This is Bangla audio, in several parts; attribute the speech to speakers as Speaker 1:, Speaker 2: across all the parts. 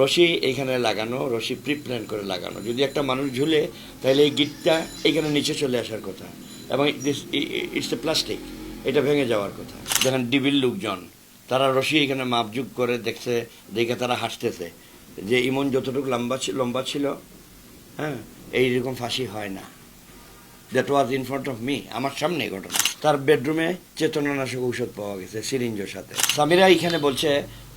Speaker 1: রশি এইখানে লাগানো, রশি প্রি প্ল্যান করে লাগানো। যদি একটা মানুষ ঝুলে, তাহলে এই গিটটা এইখানে নিচে চলে আসার কথা। এবং ইটস এ প্লাস্টিক এটা ভেঙে যাওয়ার কথা। যেখানে ডিবিল লোকজন, তারা রশি এখানে মাপযুগ করে দেখছে, দেখে তারা হাসতেছে। যে ইমন যতটুকু লম্বা লম্বা ছিল হ্যাঁ এইরকম ফাঁসি হয় না। That was in front of me আমার সামনে ঘটনা। তার বেডরুমে চেতনানাশক ঔষধ পাওয়া গেছে, সিরিঞ্জের সাথে। সামিরা এখানে বলছে,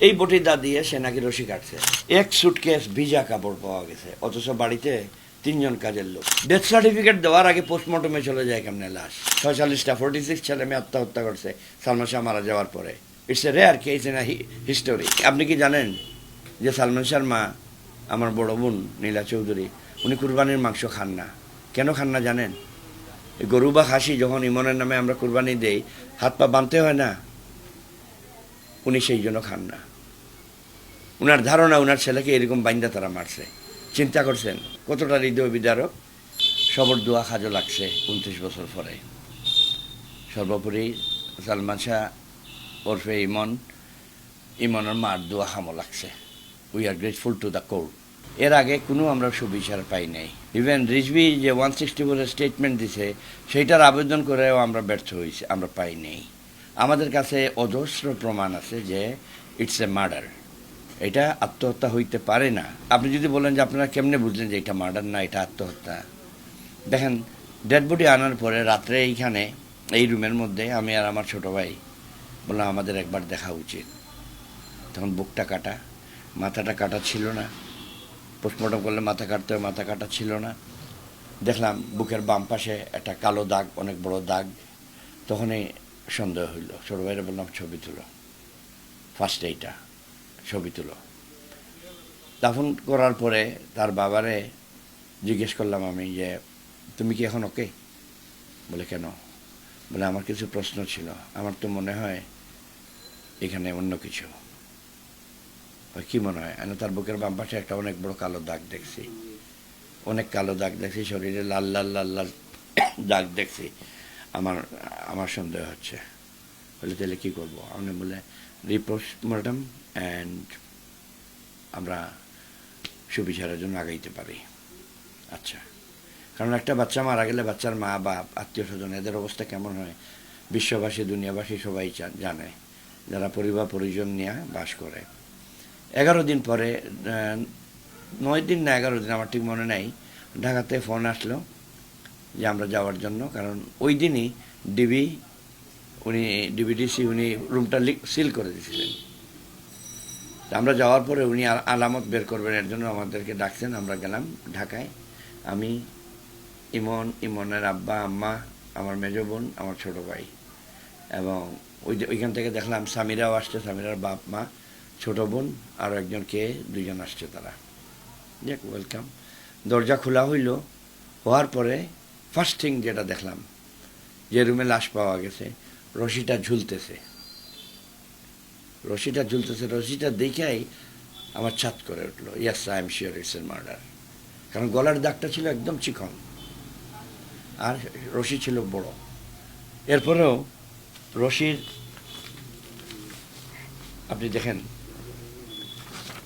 Speaker 1: এই বটি দা দিয়ে সে নাকি রশি কাটছে। এক সুটকেস ভিজা কাপড় পাওয়া গেছে, অথচ বাড়িতে তিনজন কাজের লোক। ডেথ সার্টিফিকেট দেওয়ার আগে পোস্টমর্টমে চলে যায় কেমনে লাশ। ছয়চল্লিশটা ফোর্টি সিক্স ছেলে মেয়ে আত্মহত্যা করছে সালমান শাহ মারা যাওয়ার পরে। It's a rare case in history আপনি কি জানেন যে সালমান শাহর মা আমার বড় বোন নীলা চৌধুরী, উনি কুরবানির মাংস খান না। কেন খান না জানেন? গরু বা হাসি যখন ইমনের নামে আমরা কুরবানি দেই, হাত পা বাঁধতে হয় না? উনি সেই জন্য খান না। উনার ধারণা, উনার ছেলেকে এরকম বাইন্দা তারা মারছে। চিন্তা করছেন, কতটা হৃদয় বিদারক? সবর দোয়া খাজো লাগছে উনত্রিশ বছর পরে। সর্বোপরি সালমান শাহ ওরফে ইমন, ইমনের মার দোয়া হামো লাগছে। We are grateful to the court এর আগে কোনো আমরা সুবিচার পাই নাই। ইভেন রিজভি যে ওয়ান সিক্সটি ফোরের স্টেটমেন্ট দিছে, সেইটার আবেদন করেও আমরা ব্যর্থ হয়েছি আমরা পাই নেই। আমাদের কাছে অজস্র প্রমাণ আছে যে ইটস এ মার্ডার এটা আত্মহত্যা হইতে পারে না। আপনি যদি বলেন যে আপনারা কেমনে বুঝলেন যে এটা মার্ডার না, এটা আত্মহত্যা? দেখেন ডেড বডি আনার পরে রাত্রে এইখানে, এই রুমের মধ্যে আমি আর আমার ছোট ভাই বললাম, আমাদের একবার দেখা উচিত। তখন বুকটা কাটা, মাথাটা কাটা ছিল না। পোস্টমর্টম করলে মাথা কাটতে হয়, মাথা কাটা ছিল না। দেখলাম বুকের বাম পাশে একটা কালো দাগ, অনেক বড় দাগ। তখনই সন্দেহ হইল, ছোট ভাইরা বললাম, ছবি তুলো। ফার্স্ট এইটা, ছবি তুলো। দাফন করার পরে তার বাবারে জিজ্ঞেস করলাম আমি যে, তুমি কি এখন ওকে বলে, কেন? বলে, আমার কিছু প্রশ্ন ছিল। আমার তো মনে হয় এখানে অন্য কিছু। কি মনে হয়? আমি তার বুকের বাম পাশে একটা অনেক বড় কালো দাগ দেখছি। অনেক কালো দাগ দেখছি, শরীরে লাল লাল লাল লাল দাগ দেখছি। আমার আমার সন্দেহ হচ্ছে। বলে, তাহলে কী করব? আমি বলে, রিপোর্ট রিপোস্টমর্টম অ্যান্ড আমরা সুবিচারের জন্য আগাইতে পারি। আচ্ছা। কারণ একটা বাচ্চা মারা গেলে বাচ্চার মা, বাপ, আত্মীয় স্বজন, এদের অবস্থা কেমন হয়? বিশ্ববাসী, দুনিয়াবাসী সবাই জানে। যারা পরিবার, পরিজন নিয়ে বাস করে এগারো দিন পরে নয় দিন না এগারো দিন, আমার ঠিক মনে নেই, ঢাকাতে ফোন আসলো যে আমরা যাওয়ার জন্য, কারণ ওই দিনই ডিবি উনি ডিবিডিসি উনি রুমটা সিল করে দিয়েছিলেন। আমরা যাওয়ার পরে উনি আলামত বের করবেন, এর জন্য আমাদেরকে ডাকছেন, আমরা গেলাম ঢাকায়। আমি, ইমন, ইমনের আব্বা, আম্মা, আমার মেজ বোন, আমার ছোট ভাই। এবং ওই ওইখান থেকে দেখলাম সামিরাও আসছে, সামিরার বাপ মা ছোট বোন আরও একজন কে দুজন আসছে তারা। যাক ওয়েলকাম দরজা খোলা হইল, হওয়ার পরে ফার্স্ট থিং যেটা দেখলাম, যে রুমে লাশ পাওয়া গেছে, রশিটা ঝুলতেছে। রশিটা ঝুলতেছে, রশিটা দেখেই আমার ছাদ করে উঠল। Yes I am sure it's a murder কারণ গলার দাগটা ছিল একদম চিকন, আর রশি ছিল বড়। এরপরেও রশির, আপনি দেখেন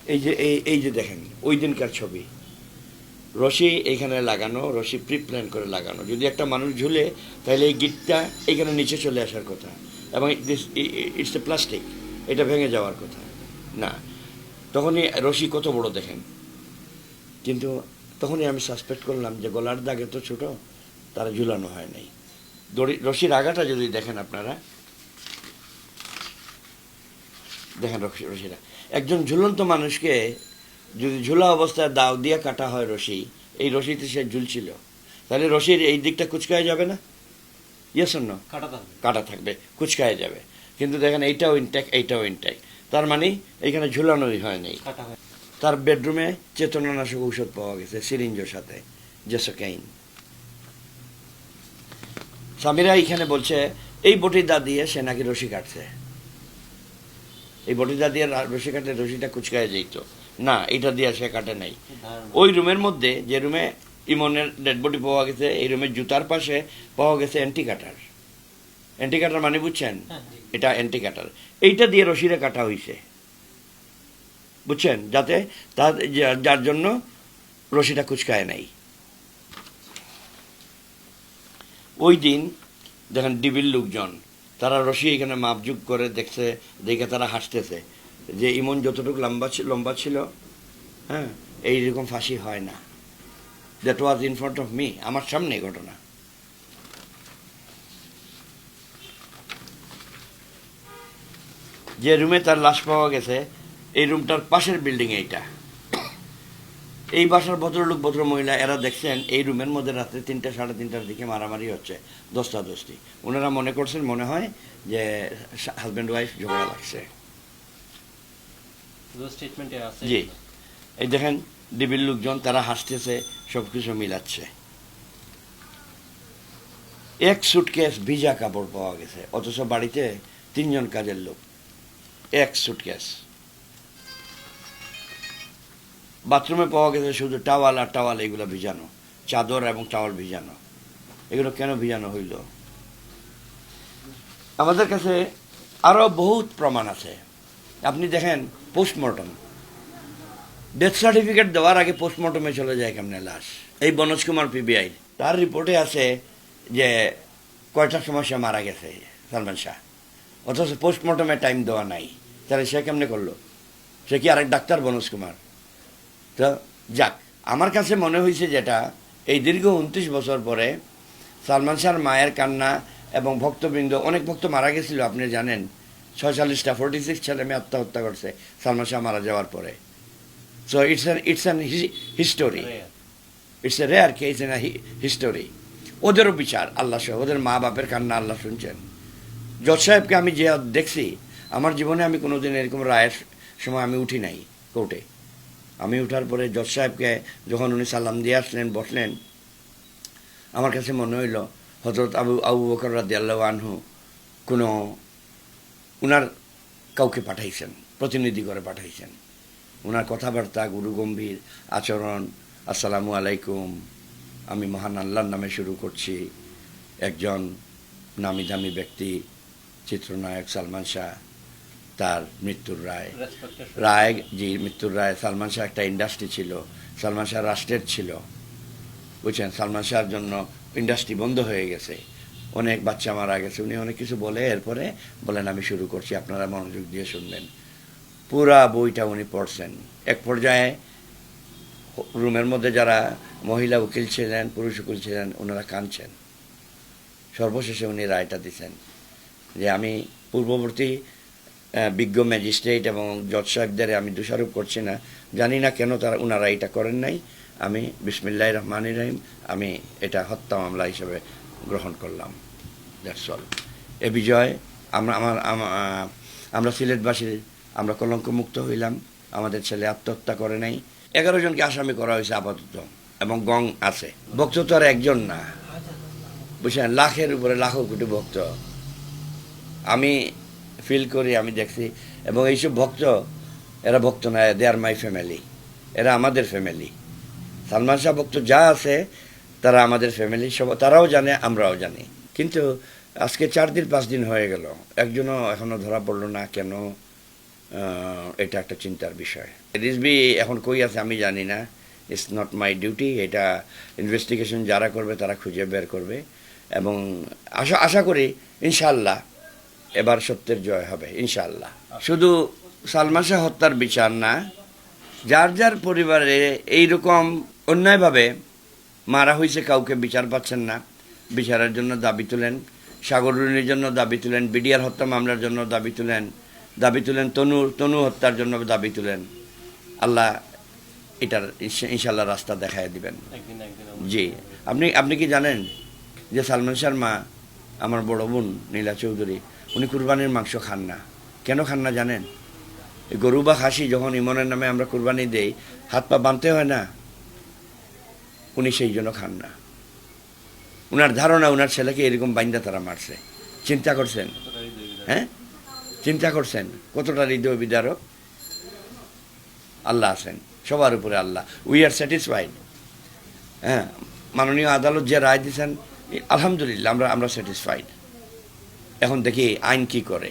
Speaker 1: এই যে, এই এই যে দেখেন, ওই দিনকার ছবি। রশি এখানে লাগানো, রশি প্রি প্ল্যান করে লাগানো। যদি একটা মানুষ ঝুলে, তাহলে এই গিটটা এখানে নিচে চলে আসার কথা। এবং ইটস এ প্লাস্টিক এটা ভেঙে যাওয়ার কথা। না। তখনই রশি কত বড় দেখেন। কিন্তু তখনই আমি সাসপেক্ট করলাম যে গলার দাগ এত ছোটো, তারা ঝুলানো হয় নাই। দড়ি, রশির আগাটা যদি দেখেন আপনারা। দেখেন রশি রশিটা একজন ঝুলন্ত মানুষকে যদি ঝুলা অবস্থায় দাও দিয়ে কাটা হয় রশি এই রশিতে সে ঝুলছিল। তাহলে রশির এই দিকটা কুচকায় যাবে না? ইয়েস না
Speaker 2: কাটা থাকবে।
Speaker 1: কাটা থাকবে কুচকায় যাবে। কিন্তু দেখেন এইটাও ইনট্যাক এইটাও ইনট্যাক তার মানে এইখানে ঝুলানোই হয় নাই তার বেডরুমে চেতনানাশক ঔষধ পাওয়া গেছে সিরিঞ্জোর সাথে জেসোকাইন সামিরা এইখানে বলছে এই বটিদা দিয়ে সে নাকি রশি কাটছে। এই বটিদা দিয়ে রা- রশি কাটলে রশিটা কুচকায় যেত না এটা দিয়ে সে কাটে নাই। ওই রুমের মধ্যে যে রুমে ইমনের ডেড বডি পাওয়া গেছে এই রুমের জুতার পাশে পাওয়া গেছে অ্যান্টি কাটার অ্যান্টি কাটার মানে বুঝছেন?
Speaker 2: হ্যাঁ,
Speaker 1: এটা অ্যান্টি কাটার এইটা দিয়ে রশিরে কাটা হইছে। বুঝছেন? যাতে তার যার জন্য রশিটা কুচকায় নাই। ওই দিন দেখেন ডিবির লোকজন তারা রশি এখানে মাপযুগ করে দেখছে দেখে তারা হাসতেছে। যে ইমন যতটুকু লম্বা লম্বা ছিল হ্যাঁ এইরকম ফাঁসি হয় না। That was in front of me আমার সামনে ঘটনা। যে রুমে তার লাশ পাওয়া গেছে, এই রুমটার পাশের বিল্ডিং এইটা। এই বাসার ভদ্রলোক ভদ্র মহিলা এরা দেখছেন এই রুমের মধ্যে রাত্রে তিনটা সাড়ে তিনটার দিকে মারামারি হচ্ছে দশটা দশটি। ওনারা মনে করছেন মনে হয় যে হাজব্যান্ড ওয়াইফ ঝগড়া লাগছে। জি। এই দেখেন ডিবির লোকজন তারা হাসতেছে সব কিছু মিলাচ্ছে। এক সুটকেস ভিজা কাপড় পাওয়া গেছে অথচ বাড়িতে তিনজন কাজের লোক। এক সুটকেস বাথরুমে পাওয়া গেছে শুধু টাওয়াল আর টাওয়াল, এগুলো ভিজানো। চাদর এবং টাওয়াল ভিজানো। এগুলো কেন ভিজানো হইল? আমাদের কাছে আরও বহুত প্রমাণ আছে। আপনি দেখেন, পোস্টমর্টম। ডেথ সার্টিফিকেট দেওয়ার আগে পোস্টমর্টমে চলে যায় কেমনে লাশ? এই বনোজ কুমার পিবিআই। তার রিপোর্টে আছে যে কয়টার সময় সে মারা গেছে, সালমান শাহ। অথচ পোস্টমর্টমে টাইম দেওয়া নাই। তাহলে সে কেমনে করল? সে কি আরেক ডাক্তার বনোজ কুমার? তো যাক, আমার কাছে মনে হয়েছে যেটা, এই দীর্ঘ উনত্রিশ বছর পরে সালমান শাহর মায়ের কান্না এবং ভক্তবৃন্দ, অনেক ভক্ত মারা গেছিল, আপনি জানেন। ছয়চল্লিশটা ফোরটি সিক্স ছেলে মেয়ে আত্মহত্যা করছে সালমান শাহ মারা যাওয়ার পরে। So it's an it's an history. It's a rare case in history ওদেরও বিচার, আল্লাহ সহ, ওদের মা বাপের কান্না আল্লাহ শুনছেন। জজ সাহেবকে আমি যে দেখছি, আমার জীবনে আমি কোনোদিন এরকম রায়ের সময় আমি উঠি নাই কোর্টে। আমি উঠার পরে জজ সাহেবকে যখন উনি সালাম দিয়ে আসলেন, বসলেন, আমার কাছে মনে হইল হজরত আবু আবু বকর রাদি আল্লাহ আনহু কোনো উনার কাউকে পাঠাইছেন, প্রতিনিধি করে পাঠাইছেন। ওনার কথাবার্তা গুরু গম্ভীর আচরণ, আসসালামু আলাইকুম, আমি মহান আল্লাহর নামে শুরু করছি, একজন নামি দামি ব্যক্তি, চিত্রনায়ক সালমান শাহ। তার মৃত্যুর রায়। রায় জি মৃত্যুর রায়। সালমান শাহ একটা ইন্ডাস্ট্রি ছিল। সালমান শাহ রাষ্ট্রের ছিল। বুঝছেন? সালমান শাহর জন্য ইন্ডাস্ট্রি বন্ধ হয়ে গেছে। অনেক বাচ্চা মারা গেছে। উনি অনেক কিছু বলে এরপরে বলেন আমি শুরু করছি। আপনারা মনোযোগ দিয়ে শুনবেন। পুরা বইটা উনি পড়ছেন। এক পর্যায়ে রুমের মধ্যে যারা মহিলা উকিল ছিলেন পুরুষ উকিল ছিলেন ওনারা কাঁদছেন। সর্বশেষে উনি রায়টা দিছেন যে আমি পূর্ববর্তী বিজ্ঞ ম্যাজিস্ট্রেট এবং জজ সাহেবদের আমি দোষারোপ করছি না। জানি না কেন তারা ওনারা এটা করেন নাই। আমি বিসমিল্লাহ রহমান রহিম, আমি এটা হত্যা মামলা হিসেবে গ্রহণ করলাম। দ্যাটস অল এ বিজয়, আমরা, আমার আমরা সিলেটবাসী, আমরা কলঙ্ক মুক্ত হইলাম। আমাদের ছেলে আত্মহত্যা করে নাই। এগারো জনকে আসামি করা হয়েছে আপাতত এবং গং আছে। ভক্ত তো আর একজন না। বুঝছেন? লাখের উপরে লাখো কোটি ভক্ত। আমি ফিল করি, আমি দেখছি। এবং এইসব ভক্ত, এরা ভক্ত না দে আর মাই ফ্যামিলি এরা আমাদের ফ্যামিলি সালমান শাহ ভক্ত যা আছে, তারা আমাদের ফ্যামিলি সব, তারাও জানে, আমরাও জানি। কিন্তু আজকে চার দিন, পাঁচ দিন হয়ে গেল। একজনও এখনও ধরা পড়ল না, কেন? এটা একটা চিন্তার বিষয়। রিজবি এখন কই আছে আমি জানি না। ইটস নট মাই ডিউটি এটা ইনভেস্টিগেশন যারা করবে, তারা খুঁজে বের করবে। এবং আশা আশা করি ইনশাল্লাহ এবার সত্যের জয় হবে ইনশাল্লাহ শুধু সালমান শাহ হত্যার বিচার না যার যার পরিবারে এইরকম অন্যায়ভাবে মারা হয়েছে কাউকে বিচার পাচ্ছেন না। বিচারের জন্য দাবি তুলেন সাগরুণীর জন্য দাবি তুলেন বিডিআর হত্যা মামলার জন্য দাবি তুলেন দাবি তুলেন তনু তনু হত্যার জন্য দাবি তুলেন। আল্লাহ এটার ইনশাল্লাহ রাস্তা দেখায় দিবেন। জি আপনি আপনি কি জানেন যে সালমান শাহর মা আমার বড় বোন নীলা চৌধুরী উনি কুরবানির মাংস খান না। কেন খান না জানেন? গরু বা খাসি যখন ইমনের নামে আমরা কুরবানি দেই, হাত পা বাঁধতে হয় না? উনি সেই জন্য খান না। উনার ধারণা, উনার ছেলেকে এরকম বাইন্দা তারা মারছে। চিন্তা করছেন। হ্যাঁ? চিন্তা করছেন? কতটা হৃদয় বিদারক? আল্লাহ আছেন, সবার উপরে আল্লাহ। উই আর স্যাটিসফাইড হ্যাঁ? মাননীয় আদালত যে রায় দিয়েছেন আলহামদুলিল্লাহ, আমরা আমরা স্যাটিসফাইড এখন দেখি আইন কি করে।